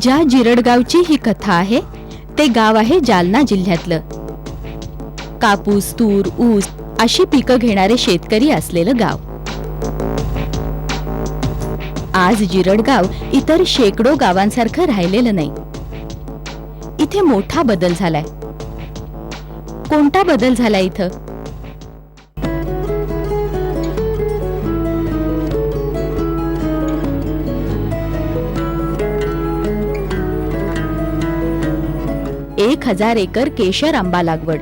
ज्या जिरडगावची ही कथा आहे. ते गाव आहे जालना जिल्ह्यातलं. कापूस तूर ऊस अशी पिकं घेणारे शेतकरी असलेलं गाव. आज जिरडगाव इतर शेकडो गावांसारखं राहिलेलं नाही. इथे मोठा बदल झालाय. कोणता बदल झालाय इथं? एक हजार एकर केशर आंबा लागवड.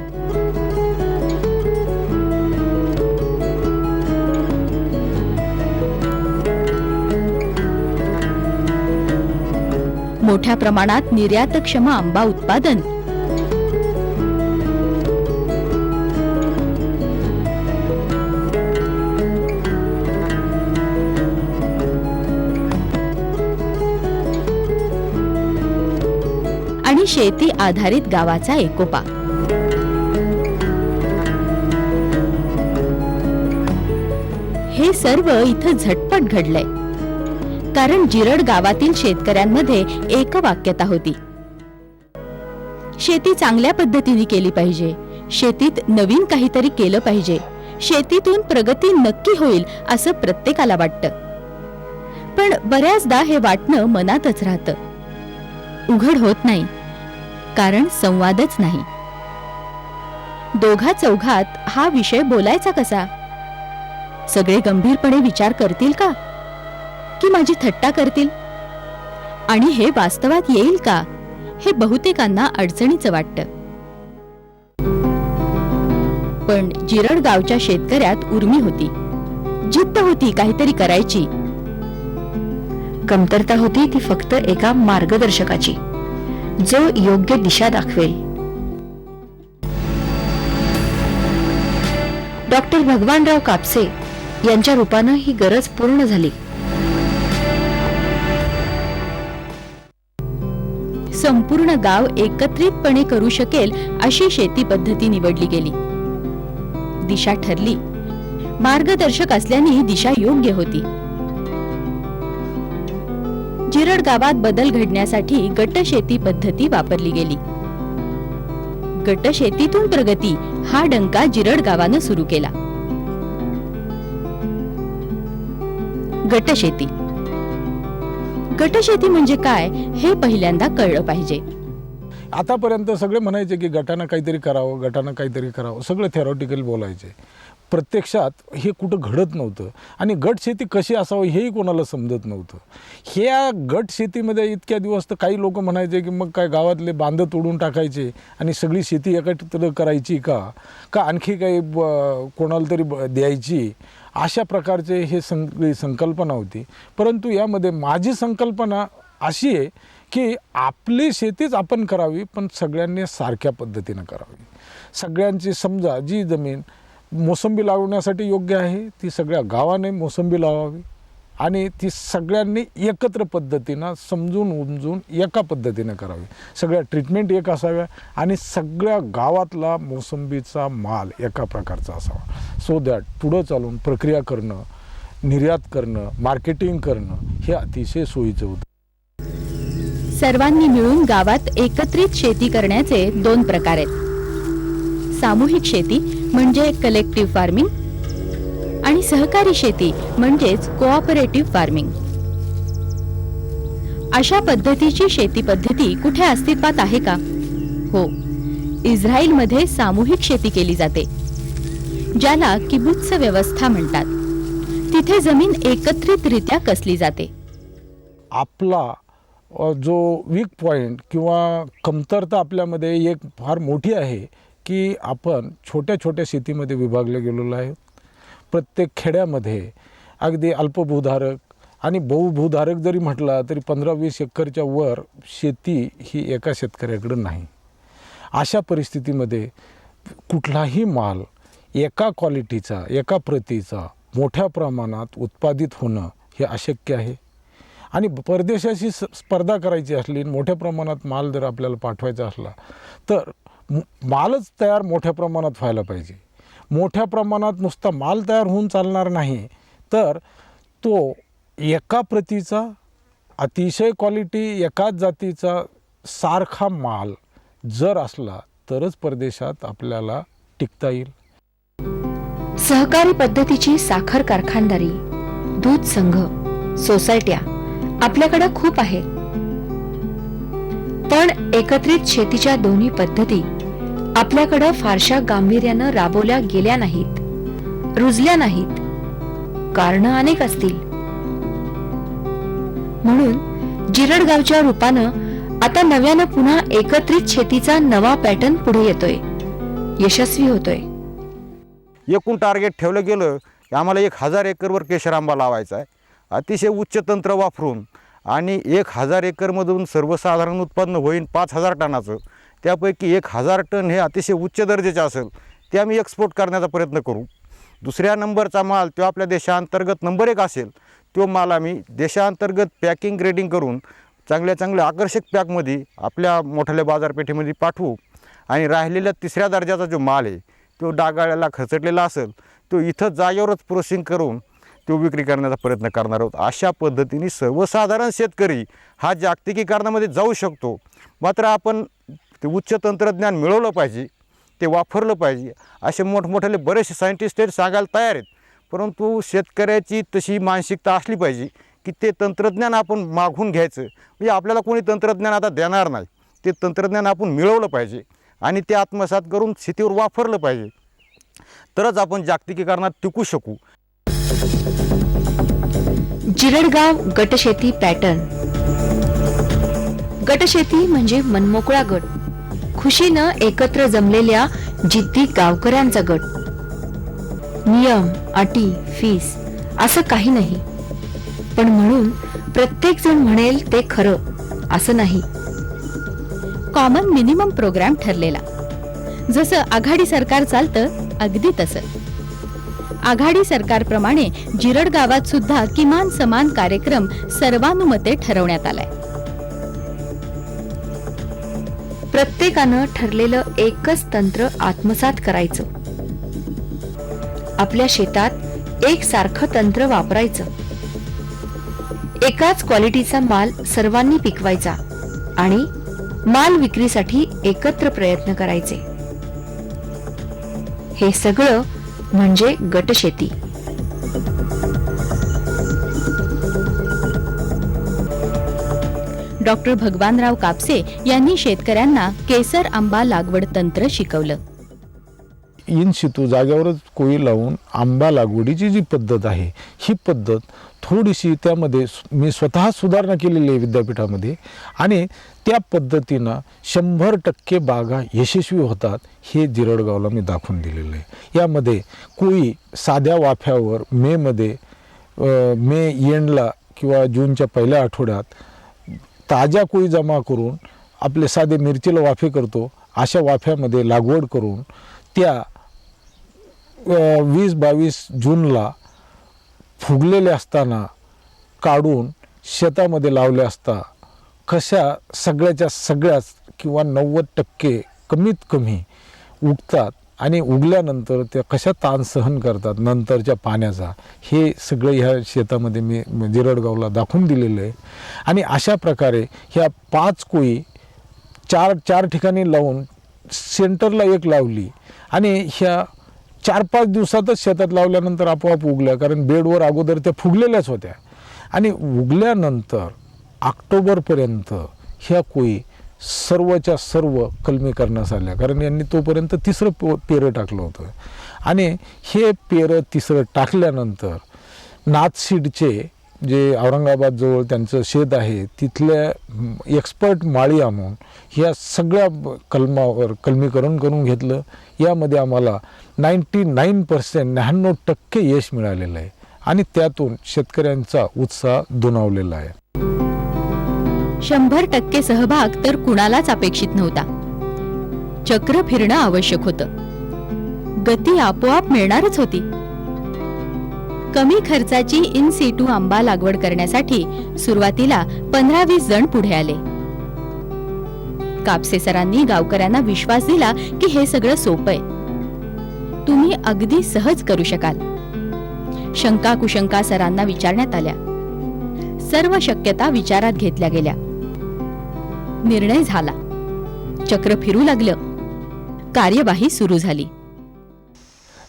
मोठ्या प्रमाणात निर्यातक्षम आंबा उत्पादन. शेती आधारित गावाचा एकोपा. हे सर्व इथं झटपट घडलंय. कारण जिरड गावातील शेतकऱ्यांमध्ये एक वाक्यता होती. शेती चांगल्या पद्धतीने केली पाहिजे. शेतीत नवीन काहीतरी केलं पाहिजे. शेतीतून प्रगती नक्की होईल असं प्रत्येकाला वाटतं. पण बऱ्याचदा हे वाटणं मनातच राहतं. उघड होत नाही. कारण संवादच नाही. दोघा चौघात हा विषय बोलायचा कसा? सगळे गंभीरपणे विचार करतील का? की माझी थट्टा करतील? आणि हे वास्तवात येईल का? हे बहुतेकांना अडचणीचं वाटतं. पण जिरड गावच्या शेतकऱ्यात उर्मी होती. जिद्द होती काहीतरी करायची. कमतरता होती ती फक्त एका मार्गदर्शकाची. जो योग्य दिशा दाखवेल. डॉक्टर भगवानराव कापसे यांच्या रूपानं ही गरज पूर्ण झाली. संपूर्ण गाव एकत्रितपणे करू शकेल अशी शेती पद्धती निवडली गेली. दिशा ठरली. मार्गदर्शक असल्याने दिशा योग्य होती. जिरड गावात बदल घडण्यासाठी गट शेती पद्धती वापरली गेली. गट शेतीतून प्रगती हा डंका जिरड गावानं सुरू केला. गटशेती. गटशेती म्हणजे काय हे पहिल्यांदा कळलं पाहिजे. आतापर्यंत सगळे म्हणायचे की गटानं काहीतरी करावं गटानं काहीतरी करावं सगळं थेरॉटिकल बोलायचे. प्रत्यक्षात हे कुठं घडत नव्हतं. आणि गट शेती कशी असावं हेही कोणाला समजत नव्हतं. ह्या गट शेतीमध्ये इतक्या दिवस तर काही लोक म्हणायचे की मग काय गावातले बांध तोडून टाकायचे आणि सगळी शेती एकत्र करायची का? का आणखी काही ब- कोणाला तरी ब- द्यायची? अशा प्रकारचे हे सं संकल्पना होती. परंतु यामध्ये माझी संकल्पना अशी आहे की आपली शेतीच आपण करावी पण सगळ्यांनी सारख्या पद्धतीनं करावी. सगळ्यांची समजा जी जमीन मोसंबी लावण्यासाठी योग्य आहे. ती सगळ्या गावाने मोसंबी लावावी. आणि ती सगळ्यांनी एकत्र पद्धतीनं समजून उमजून एका पद्धतीनं करावी. सगळ्या ट्रीटमेंट एक असाव्या आणि सगळ्या गावातला मोसंबीचा माल एका प्रकारचा असावा. सो दॅट पुढं चालून प्रक्रिया करणं निर्यात करणं मार्केटिंग करणं हे अतिशय सोयीचं होतं. सर्वांनी मिळून गावात एकत्रित शेती करण्याचे दोन प्रकार आहेत. सामूहिक शेती म्हणजे कलेक्टिव्ह फार्मिंग आणि सहकारी शेती म्हणजेच कोऑपरेटिव्ह फार्मिंग अशा पद्धतीची शेती पद्धती कुठे अस्तित्वात आहे का? हो इस्रायलमध्ये सामूहिक शेती केली जाते ज्याला किबुत्स व्यवस्था म्हणतात. तिथे जमीन एकत्रितरित्या कसली जाते. आपला जो वीक पॉईंट किंवा कमतरता आपल्यामध्ये एक फार मोठी आहे की आपण छोट्या छोट्या शेतीमध्ये विभागले गेलेलो आहे. प्रत्येक खेड्यामध्ये अगदी अल्पभूधारक आणि बहुभूधारक जरी म्हटला तरी पंधरा वीस एकरच्या वर शेती ही एका शेतकऱ्याकडं नाही. अशा परिस्थितीमध्ये कुठलाही माल एका क्वालिटीचा एका प्रतीचा मोठ्या प्रमाणात उत्पादित होणं हे अशक्य आहे. आणि परदेशाशी स स्पर्धा करायची असली मोठ्या प्रमाणात माल जर आपल्याला पाठवायचा असला तर मालच तयार मोठ्या प्रमाणात व्हायला पाहिजे. मोठ्या प्रमाणात नुसता माल तयार होऊन चालणार नाही तर तो एका प्रतीचा अतिशय क्वालिटी एकाच जातीचा सारखा माल जर असला तरच परदेशात आपल्याला टिकता येईल. सहकारी पद्धतीची साखर कारखानदारी दूध संघ सोसायट्या आपल्याकडे खूप आहेत. पण एकत्रित शेतीच्या दोन्ही पद्धती आपल्याकडं फारशा गांभीर्यानं राबवल्या गेल्या नाहीत रुजल्या नाहीत. कारण अनेक असतील. म्हणून जिरडगावच्या रूपानं आता नव्यानं पुन्हा एकत्रित शेतीचा नवा पॅटर्न पुढे येतोय. यशस्वी होतोय. एकूण टार्गेट ठेवलं गेलं की आम्हाला एक हजार एकरवर केशर आंबा लावायचा आहे. अतिशय उच्च तंत्र वापरून आणि एक हजार एकरमधून सर्वसाधारण उत्पन्न होईल पाच हजार टनाचं. त्यापैकी एक हजार टन हे अतिशय उच्च दर्जाचे असेल ते आम्ही एक्सपोर्ट करण्याचा प्रयत्न करू. दुसऱ्या नंबरचा माल तो आपल्या देशांतर्गत नंबर एक असेल तो माल आम्ही देशांतर्गत पॅकिंग ग्रेडिंग करून चांगल्या चांगल्या आकर्षक पॅकमध्ये आपल्या मोठ्या बाजारपेठेमध्ये पाठवू. आणि राहिलेला तिसऱ्या दर्जाचा जो माल आहे तो डागाळ्याला खचटलेला असेल तो इथं जागेवरच प्रोसेसिंग करून तो विक्री करण्याचा प्रयत्न करणार आहोत. अशा पद्धतीने सर्वसाधारण शेतकरी हा जागतिकीकरणामध्ये जाऊ शकतो. मात्र आपण ते उच्च तंत्रज्ञान मिळवलं पाहिजे ते वापरलं पाहिजे. असे मोठमोठ्याले बरेचसे सायंटिस्ट आहेत सांगायला तयार आहेत. परंतु शेतकऱ्याची तशी मानसिकता असली पाहिजे की ते तंत्रज्ञान आपण मागून घ्यायचं. म्हणजे आपल्याला कोणी तंत्रज्ञान आता देणार नाही. ते तंत्रज्ञान आपण मिळवलं पाहिजे आणि ते आत्मसात करून शेतीवर वापरलं पाहिजे. तरच आपण जागतिकीकरणात टिकू शकू. जिरडगाव गटशेती पॅटर्न. गटशेती म्हणजे मनमोकळा गट. खुशीनं एकत्र जमलेल्या जिद्दी गावकऱ्यांचा गट. नियम अटी फीस असं काही नाही. पण म्हणून प्रत्येक जण म्हणेल ते खरं असं नाही. कॉमन मिनिमम प्रोग्राम ठरलेला. जसं आघाडी सरकार चालतं अगदी तसं. आघाडी सरकारप्रमाणे जिरड गावात सुद्धा किमान समान कार्यक्रम सर्वानुमते ठरवण्यात आलाय. प्रत्येकानं ठरलेलं एकच तंत्र आत्मसात करायचं. आपल्या शेतात एक सारखं तंत्र वापरायचं. एकाच क्वालिटीचा माल सर्वांनी पिकवायचा आणि माल विक्रीसाठी एकत्र प्रयत्न करायचे. हे सगळं म्हणजे गटशेती डॉक्टर भगवानराव कापसे यांनी शेतकऱ्यांना केसर आंबा लागवड तंत्र शिकवलं. इन शितू जाग्यावरच कोळी लावून आंबा लागवडीची जी पद्धत आहे ही पद्धत थोडीशी त्यामध्ये मी स्वतः सुधारणा केलेली आहे विद्यापीठामध्ये आणि त्या पद्धतीनं शंभर टक्के बागा यशस्वी होतात हे जिरडगावला मी दाखवून दिलेलं आहे. यामध्ये कोळी साध्या वाफ्यावर मेमध्ये मे एंडला किंवा जूनच्या पहिल्या आठवड्यात ताज्या कोळी जमा करून आपले साधे मिरचीला वाफे करतो अशा वाफ्यामध्ये लागवड करून त्या वीस बावीस जूनला फुगलेले असताना काढून शेतामध्ये लावले असता कशा सगळ्याच्या सगळ्याच किंवा नव्वद टक्के कमीत कमी उगतात आणि उगल्यानंतर त्या कशा ताण सहन करतात नंतरच्या पाण्याचा हे सगळं ह्या शेतामध्ये मी जिरडगावला दाखवून दिलेलं आहे. आणि अशा प्रकारे ह्या पाच कोळी चार चार ठिकाणी लावून सेंटरला एक लावली आणि ह्या चार पाच दिवसातच शेतात लावल्यानंतर आपोआप उगल्या कारण बेडवर अगोदर त्या फुगलेल्याच होत्या. आणि उगल्यानंतर ऑक्टोबरपर्यंत ह्या कोळी सर्वच्या सर्व कलमी करण्यास आल्या कारण यांनी तोपर्यंत तिसरं पे पेरं टाकलं होतं. आणि हे पेरं तिसरं टाकल्यानंतर नाथसीडचे जे औरंगाबादजवळ त्यांचं शेत आहे तिथल्या एक्सपर्ट माळी आणून ह्या सगळ्या कलमावर कलमीकरण करून घेतलं. यामध्ये आम्हाला नाईंटी नाईन पर्सेंट न्याण्णव टक्के यश मिळालेलं आहे. आणि त्यातून शेतकऱ्यांचा उत्साह दुणावलेला आहे. शंभर टक्के सहभाग तर कुणालाच अपेक्षित नव्हता. चक्र फिरणं आवश्यक होतं. गती आपोआप मिळणारच होती. कमी खर्चाची इन सिटू आंबा लागवड करण्यासाठी सुरुवातीला पंधरा वीस जण पुढे आले. कापसे सरांनी गावकऱ्यांना विश्वास दिला की हे सगळं सोपं आहे. तुम्ही अगदी सहज करू शकाल. शंका कुशंका सरांना विचारण्यात आल्या. सर्व शक्यता विचारात घेतल्या गेल्या. निर्णय झाला. चक्र फिरू लागलं. कार्यवाही सुरू झाली.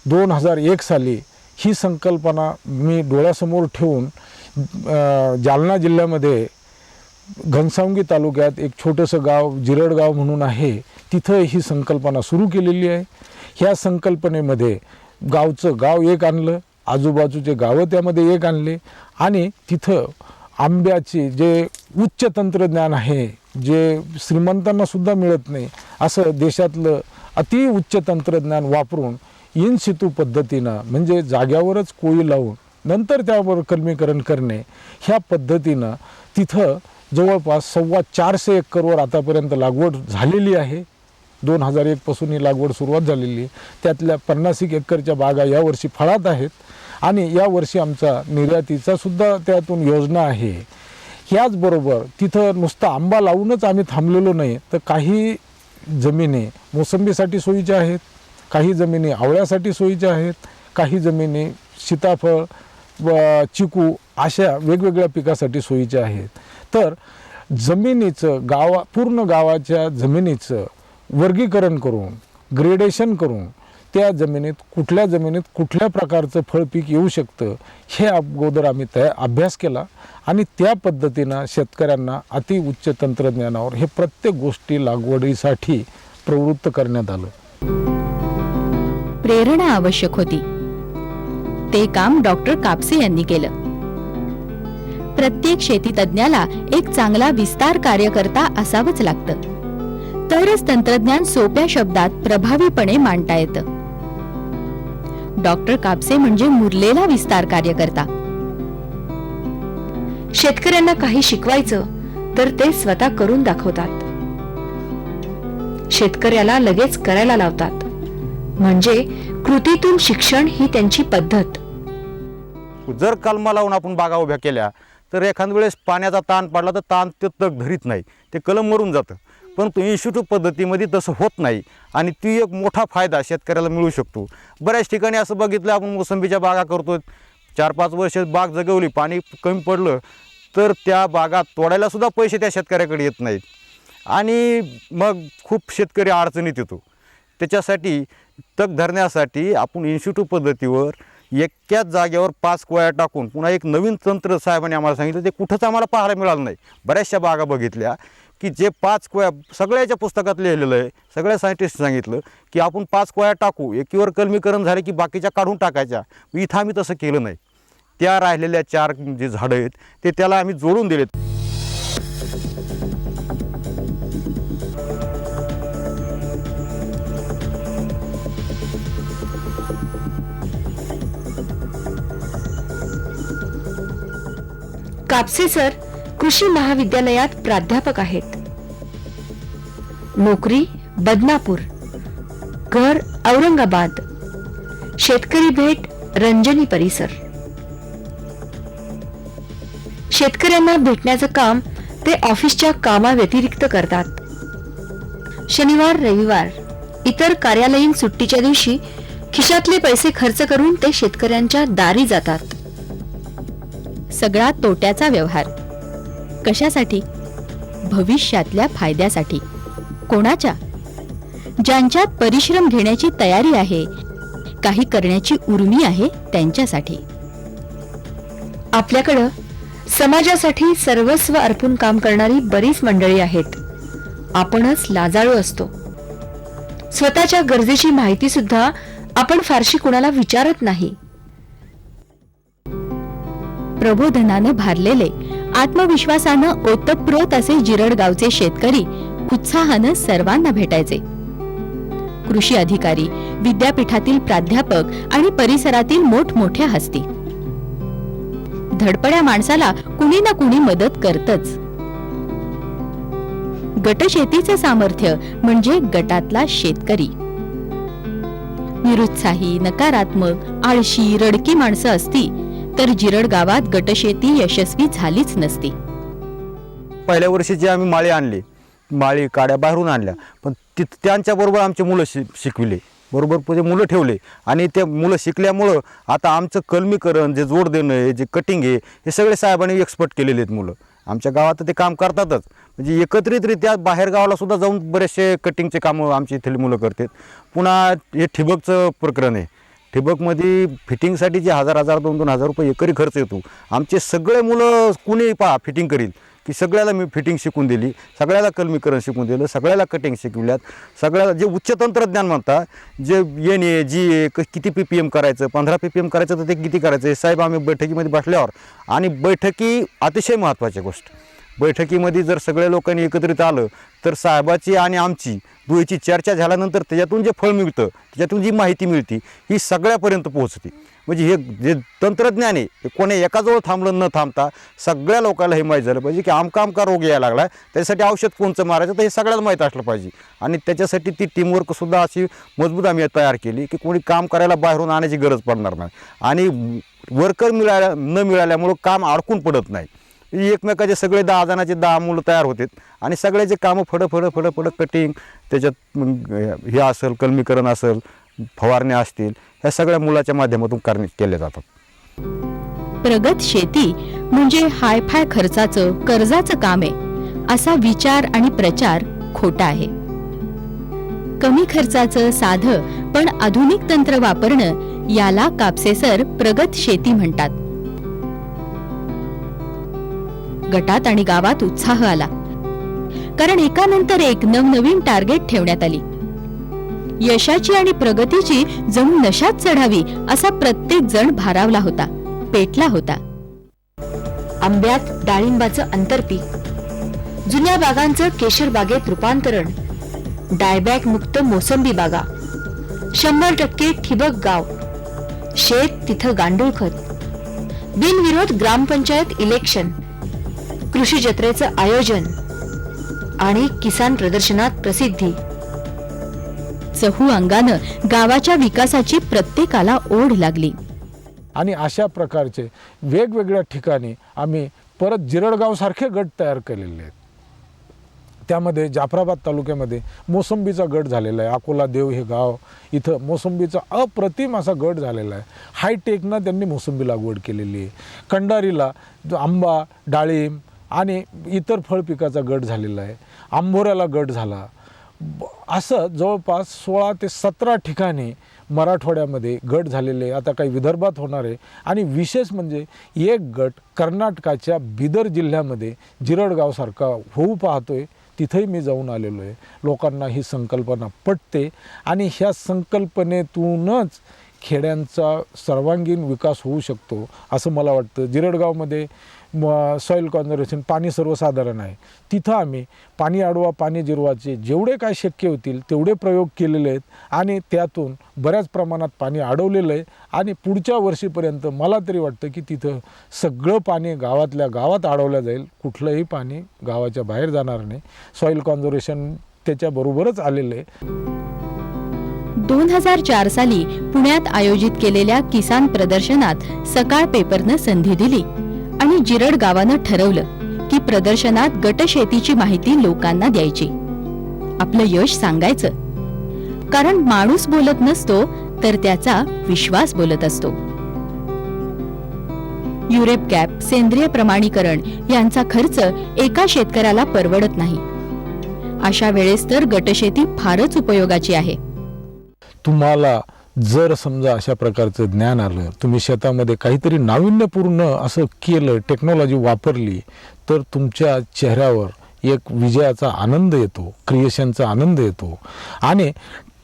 दोन हजार एक साली ही संकल्पना मी डोळ्यासमोर ठेवून जालना जिल्ह्यामध्ये घनसावंगी तालुक्यात एक छोटंसं गाव जिरडगाव म्हणून आहे. तिथं ही संकल्पना सुरू केलेली आहे. ह्या संकल्पनेमध्ये गावचं गाव एक आणलं आजूबाजूचे गावं त्यामध्ये एक आणले आणि तिथं आंब्याचे जे उच्च तंत्रज्ञान आहे जे श्रीमंतांना सुद्धा मिळत नाही असं देशातलं अति उच्च तंत्रज्ञान वापरून इन सितू पद्धतीनं म्हणजे जाग्यावरच कोळी लावून नंतर त्यावर कलमीकरण करणे ह्या पद्धतीनं तिथं जवळपास सव्वा चारशे एकरवर आतापर्यंत लागवड झालेली आहे. दोन हजार एकपासून ही लागवड सुरुवात झालेली आहे. त्यातल्या पन्नास एक एकरच्या बागा यावर्षी फळात आहेत आणि यावर्षी आमचा निर्यातीचा सुद्धा त्यातून योजना आहे. याचबरोबर तिथं नुसता आंबा लावूनच आम्ही थांबलेलो नाही. तर काही जमिनी मोसंबीसाठी सोयीच्या आहेत काही जमिनी आवळ्यासाठी सोयीच्या आहेत काही जमिनी सीताफळ व चिकू अशा वेगवेगळ्या पिकासाठी सोयीच्या आहेत. तर जमिनीचं गावा पूर्ण गावाच्या जमिनीचं वर्गीकरण करून ग्रेडेशन करून त्या जमिनीत कुठल्या जमिनीत कुठल्या प्रकारचं फळ पीक येऊ शकतं हे अगोदर आम्ही तया अभ्यास केला आणि त्या पद्धतीनं शेतकऱ्यांना अतिउच्च तंत्रज्ञानावर हे प्रत्येक गोष्टी लागवडीसाठी प्रवृत्त करण्यात आलं. प्रेरणा आवश्यक होती. ते काम डॉक्टर कापसे यांनी केलं. प्रत्येक शेती तज्ज्ञाला एक चांगला विस्तार कार्यकर्ता असावंच लागतं. तरच तंत्रज्ञान सोप्या शब्दात प्रभावीपणे मांडता येतं. डॉक्टर कापसे म्हणजे मुरलेला विस्तार कार्यकर्ता. शेतकऱ्यांना काही शिकवायचं तर ते स्वतः करून दाखवतात. शेतकऱ्याला लगेच करायला लावतात. म्हणजे कृतीतून शिक्षण ही त्यांची पद्धत. जर कलमा लावून आपण बागा उभ्या केल्या तर एखाद वेळेस पाण्याचा ताण पडला तर ताण ते तग धरीत नाही. ते कलम मरून जातं. परंतु इन्स्टिट्यूट पद्धतीमध्ये तसं होत नाही आणि ती एक मोठा फायदा शेतकऱ्याला मिळू शकतो. बऱ्याच ठिकाणी असं बघितलं आपण मोसंबीच्या बागा करतो चार पाच वर्ष बाग जगवली पाणी कमी पडलं तर त्या बागा तोडायलासुद्धा पैसे त्या शेतकऱ्याकडे येत नाहीत. आणि मग खूप शेतकरी अडचणीत येतो. त्याच्यासाठी तग धरण्यासाठी आपण इन्स्टिट्यूट पद्धतीवर एकाच जागेवर पाच कोया टाकून पुन्हा एक नवीन तंत्र साहेबांनी आम्हाला सांगितलं ते कुठंच आम्हाला पाहायला मिळालं नाही. बऱ्याचशा बागा बघितल्या की जे पाच कोया सगळ्याच्या पुस्तकात लिहिलेलं आहे सगळ्या सायंटिस्ट सांगितलं की आपण पाच कोया टाकू एकीवर कलमीकरण झाले की बाकीच्या काढून टाकायच्या. इथं आम्ही तसं केलं नाही. त्या राहिलेल्या चार जे झाडं आहेत ते त्याला आम्ही जोडून दिलेत. कापसे सर कृषी महाविद्यालयात प्राध्यापक आहेत. नोकरी बदनापूर घर औरंगाबाद शेतकरी भेट रंजनी परिसर. शेतकऱ्यांना भेटण्याचं काम ते ऑफिसच्या कामाव्यतिरिक्त करतात. शनिवार रविवार इतर कार्यालयीन सुट्टीच्या दिवशी खिशातले पैसे खर्च करून ते शेतकऱ्यांच्या दारी जातात. सगळा तोट्याचा व्यवहार. कशासाठी? भविष्यातल्या फायद्यासाठी. कोणाच्या? ज्यांच्यात परिश्रम घेण्याची तयारी आहे काही करण्याची उर्मी आहे त्यांच्यासाठी. आपल्याकडं समाजासाठी सर्वस्व अर्पून काम करणारी बरीच मंडळी आहेत. आपणच लाजाळू असतो. स्वतःच्या गरजेची माहिती सुद्धा आपण फारशी कुणाला विचारत नाही. प्रबोधनानं भारलेले आत्मविश्वासानं ओतप्रोत असे जिरडगावचे शेतकरी उत्साहानं सर्वांना भेटायचे. कृषी अधिकारी विद्यापीठातील प्राध्यापक आणि परिसरातील मोठमोठ्या हस्ती. धडपड्या माणसाला कुणी ना कुणी मदत करतच. गटशेतीचे सामर्थ्य म्हणजे गटातला शेतकरी. निरुत्साही नकारात्मक आळशी रडकी माणसं असती तर जिरड गावात गटशेती यशस्वी झालीच नसती. पहिल्या वर्षी जे आम्ही माळी आणली माळी काड्या बाहेरून आणल्या पण तिथ त्यांच्याबरोबर आमचे मुलं शि शिकविले. बरोबर म्हणजे मुलं ठेवले. आणि ते मुलं शिकल्यामुळं आता आमचं कलमीकरण जे जोड देणं आहे जे कटिंग आहे हे सगळे साहेबांनी एक्सपर्ट केलेले आहेत मुलं. आमच्या गावात ते काम करतातच. म्हणजे एकत्रितरित्या बाहेर गावाला सुद्धा जाऊन बरेचसे कटिंगचे कामं आमची इथली मुलं करतात. पुन्हा हे ठिबकचं प्रकरण आहे. ठिबकमध्ये फिटिंगसाठी जे हजार हजार दोन दोन हजार रुपये एकरी खर्च येतो. आमचे सगळे मुलं कुणी पहा फिटिंग करील? की सगळ्याला मी फिटिंग शिकून दिली सगळ्याला कलमीकरण शिकून दिलं सगळ्याला कटिंग शिकवल्यात सगळ्याला जे उच्च तंत्रज्ञान म्हणता जे एन ए जी ए क किती पी पी एम करायचं पंधरा पी पी एम करायचं तर ते किती करायचं हे साहेब आम्ही बैठकीमध्ये बसल्यावर. आणि बैठकी अतिशय महत्त्वाची गोष्ट. बैठकीमध्ये जर सगळ्या लोकांनी एकत्रित आलं तर साहेबाची आणि आमची दुहेची चर्चा झाल्यानंतर त्याच्यातून जे फळ मिळतं त्याच्यातून जी माहिती मिळते ही सगळ्यापर्यंत पोहोचते. म्हणजे हे जे तंत्रज्ञान आहे हे कोणी एकाजवळ थांबलं न थांबता सगळ्या लोकांना हे माहीत झालं पाहिजे की आमका आमका रोग यायला लागला त्याच्यासाठी औषध कोणचं मारायचं तर हे सगळ्याला माहीत असलं पाहिजे. आणि त्याच्यासाठी ती टीमवर्कसुद्धा अशी मजबूत आम्ही तयार केली की कोणी काम करायला बाहेरून आणायची गरज पडणार नाही. आणि वर्कर मिळाल्या न मिळाल्यामुळं काम अडकून पडत नाही. एकमेकाचे सगळे दहा जणाचे दहा मुलं तयार होतात. आणि सगळ्याचे कामं फडं फडं फडं फडं कटिंग त्याच्यात हे असेल कलमीकरण असेल फवारण्या असतील ह्या सगळ्या मुलाच्या माध्यमातून करणे केले जातात. प्रगत शेती म्हणजे हायफाय खर्चाचं कर्जाचं काम आहे असा विचार आणि प्रचार खोटा आहे. कमी खर्चाचं साधं पण आधुनिक तंत्र वापरणं याला कापसेसर प्रगत शेती म्हणतात. गटात आणि गावात उत्साह आला. कारण एकानंतर एक नवनवीन टार्गेट ठेवण्यात आली. यशाची आणि प्रगतीची जणू नशात चढावी असा प्रत्येक जण भारावला होता पेटला होता. आंब्यात डाळिंबाचं आंतरपीक जुन्या बागांचं केशर बागेत रूपांतरण. डायबॅक मुक्त मोसंबी बागा. शंभर टक्के ठिबक गाव. शेत तिथं गांडूळ खत. बिनविरोध ग्रामपंचायत इलेक्शन कृषी जत्रेचं आयोजन आणि किसान प्रदर्शनात प्रसिद्धी. चहू अंगानं गावाच्या विकासाची प्रत्येकाला ओढ लागली. आणि अशा प्रकारचे वेगवेगळ्या ठिकाणी आम्ही परत जिरडगावसारखे गट तयार केलेले आहेत. त्यामध्ये जाफराबाद तालुक्यामध्ये मोसंबीचा गट झालेला आहे. अकोला देव हे गाव इथं मोसंबीचा अप्रतिम असा गट झालेला आहे. हायटेकनं त्यांनी मोसंबी लागवड केलेली आहे. कंडारीला जो आंबा डाळिंब आणि इतर फळ पिकाचा गट झालेला आहे. आंबोऱ्याला गट झाला. ब- असं जवळपास सोळा ते सतरा ठिकाणी मराठवाड्यामध्ये गट झालेले आहे. आता काही विदर्भात होणार आहे. आणि विशेष म्हणजे एक गट कर्नाटकाच्या बिदर जिल्ह्यामध्ये जिरडगावसारखा होऊ पाहतोय. तिथंही मी जाऊन आलेलो आहे. लोकांना ही संकल्पना पटते. आणि ह्या संकल्पनेतूनच खेड्यांचा सर्वांगीण विकास होऊ शकतो असं मला वाटतं. जिरडगावमध्ये म सॉईल कॉन्झर्वेशन पाणी सर्वसाधारण आहे. तिथं आम्ही पाणी अडवा पाणी जिरवाचे जेवढे काय शक्य होतील तेवढे प्रयोग केलेले आहेत आणि त्यातून बऱ्याच प्रमाणात पाणी अडवलेलं आहे आणि पुढच्या वर्षीपर्यंत मला तरी वाटतं की तिथं सगळं पाणी गावातल्या गावात अडवलं जाईल. कुठलंही पाणी गावाच्या बाहेर जाणार नाही. सॉईल कॉन्झर्वेशन त्याच्याबरोबरच आलेलं आहे. दोन हजार चार साली पुण्यात आयोजित केलेल्या किसान प्रदर्शनात सकाळ पेपरनं संधी दिली. आणि जिरड गावानं ठरवलं की प्रदर्शनात गटशेतीची माहिती लोकांना द्यायची. आपलं यश सांगायचं. कारण माणूस बोलत नसतो तर त्याचा विश्वास बोलत असतो. युरेप कॅप सेंद्रिय प्रमाणीकरण यांचा खर्च एका शेतकऱ्याला परवडत नाही. अशा वेळेस तर गटशेती फारच उपयोगाची आहे. तुम्हाला जर समजा अशा प्रकारचं ज्ञान आलं तुम्ही शेतामध्ये काहीतरी नाविन्यपूर्ण असं केलं टेक्नॉलॉजी वापरली तर तुमच्या चेहऱ्यावर एक विजयाचा आनंद येतो क्रिएशनचा आनंद येतो. आणि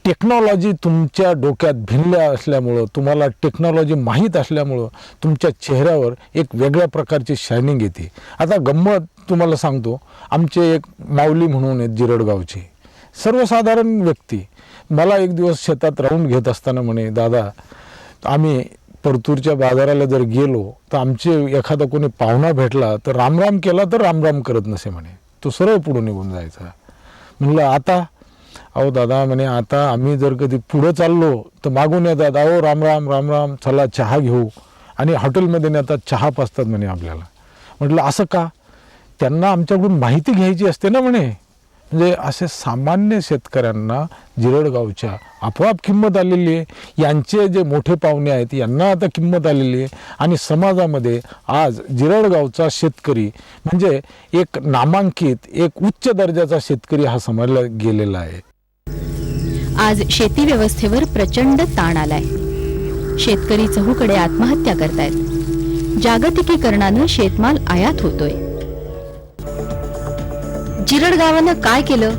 टेक्नॉलॉजी तुमच्या डोक्यात भिनल्या असल्यामुळं तुम्हाला टेक्नॉलॉजी माहीत असल्यामुळं तुमच्या चेहऱ्यावर एक वेगळ्या प्रकारची शायनिंग येते. आता गंमत तुम्हाला सांगतो. आमचे एक माऊली म्हणून आहेत जिरडगावचे. सर्वसाधारण व्यक्ती मला एक दिवस शेतात राहून घेत असताना म्हणे दादा आम्ही परतूरच्या बाजाराला जर गेलो तर आमचे एखादा कोणी पाहुणा भेटला तर रामराम केला तर रामराम करत नसे म्हणे. तो सरळ पुढं निघून जायचा. म्हणलं आता? अहो दादा म्हणे आता आम्ही जर कधी पुढं चाललो तर मागून येतात अहो रामराम रामराम चला चहा घेऊ. आणि हॉटेलमध्ये नेतात चहा पाचतात म्हणे आपल्याला. म्हटलं असं का? त्यांना आमच्याकडून माहिती घ्यायची असते ना म्हणे. म्हणजे असे सामान्य शेतकऱ्यांना जिरडगावच्या आपोआप किंमत आलेली आहे. यांचे जे मोठे पाहुणे आहेत यांना आता किंमत आलेली आहे. आणि समाजामध्ये आज जिरडगावचा शेतकरी म्हणजे एक नामांकित एक उच्च दर्जाचा शेतकरी हा समजला गेलेला आहे. आज शेती व्यवस्थेवर प्रचंड ताण आलाय. शेतकरी चहूकडे आत्महत्या करतायत. जागतिकीकरणानं शेतमाल आयात होतोय. जिरड गावानं काय केलं?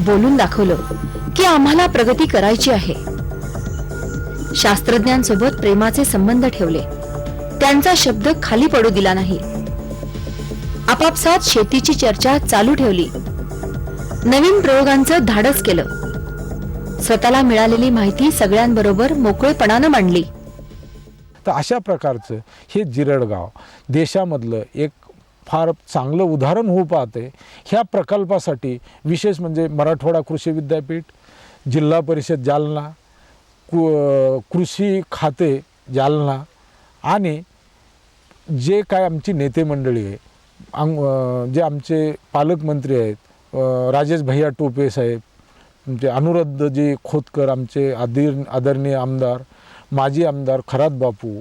बोलून दाखवलं की आम्हाला प्रगती करायची आहे. शास्त्रज्ञांसोबत प्रेमाचे संबंध ठेवले. त्यांचा शब्द खाली पडू दिला नाही. आपापसात शेतीची चर्चा चालू ठेवली. नवीन प्रयोगांचं धाडस केलं. स्वतःला मिळालेली माहिती सगळ्यांबरोबर मोकळेपणानं मांडली. तर अशा प्रकारचं हे जिरडगाव देशामधलं एक फार चांगलं उदाहरण होऊ पाहते. ह्या प्रकल्पासाठी विशेष म्हणजे मराठवाडा कृषी विद्यापीठ जिल्हा परिषद जालना कु कृषी खाते जालना आणि जे काय आमची नेते मंडळी आहे अंग जे आमचे पालकमंत्री आहेत राजेश भैया टोपे साहेब म्हणजे अनुरुद्धजी खोतकर आमचे आदिर आदरणीय आमदार माजी आमदार खरात बापू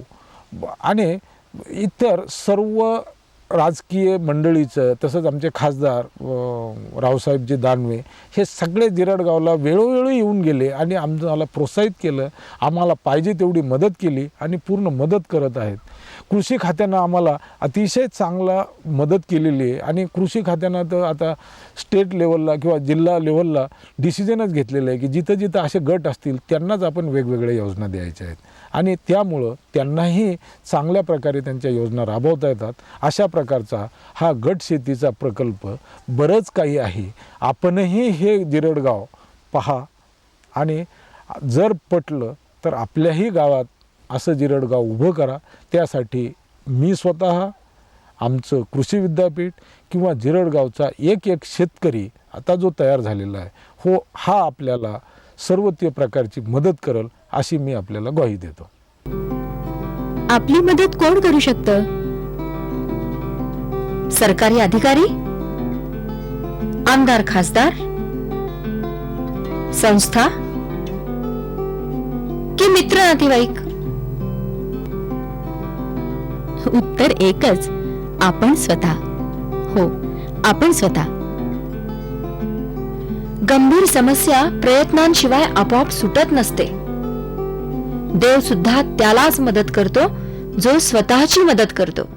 ब- आणि इतर सर्व राजकीय मंडळीचं तसंच आमचे खासदार रावसाहेबजी दानवे हे सगळे जिरडगावला वेळोवेळी येऊन गेले आणि आम्हाला प्रोत्साहित केलं. आम्हाला पाहिजे तेवढी मदत केली आणि पूर्ण मदत करत आहेत. कृषी खात्यानं आम्हाला अतिशय चांगला मदत केलेली आहे आणि कृषी खात्यानं तर आता स्टेट लेवलला किंवा जिल्हा लेवलला डिसिजनच घेतलेलं आहे की जिथं जिथं असे गट असतील त्यांनाच आपण वेगवेगळ्या योजना द्यायच्या आहेत. आणि त्यामुळं त्यांनाही चांगल्या प्रकारे त्यांच्या योजना राबवता येतात. अशा प्रकारचा हा गट शेतीचा प्रकल्प बरंच काही आहे. आपणही हे जिरडगाव पहा आणि जर पटलं तर आपल्याही गावात असं जिरडगाव उभं करा. त्यासाठी मी स्वतः आमचं कृषी विद्यापीठ किंवा जिरडगावचा एक एक शेतकरी आता जो तयार झालेला आहे हो हा आपल्याला सर्व ते प्रकारची मदत करल अशी मी आपल्याला ग्वाही देतो. आपली मदत कोण करू शकतं? सरकारी अधिकारी? आमदार खासदार? संस्था? की मित्र नातेवाईक? उत्तर एकच आपण स्वतः. हो आपण स्वतः. गंभीर समस्या प्रयत्नांशिवाय आपोआप सुटत नसते. देव सुद्धा त्यालाच मदत करतो जो स्वतःची मदत करतो.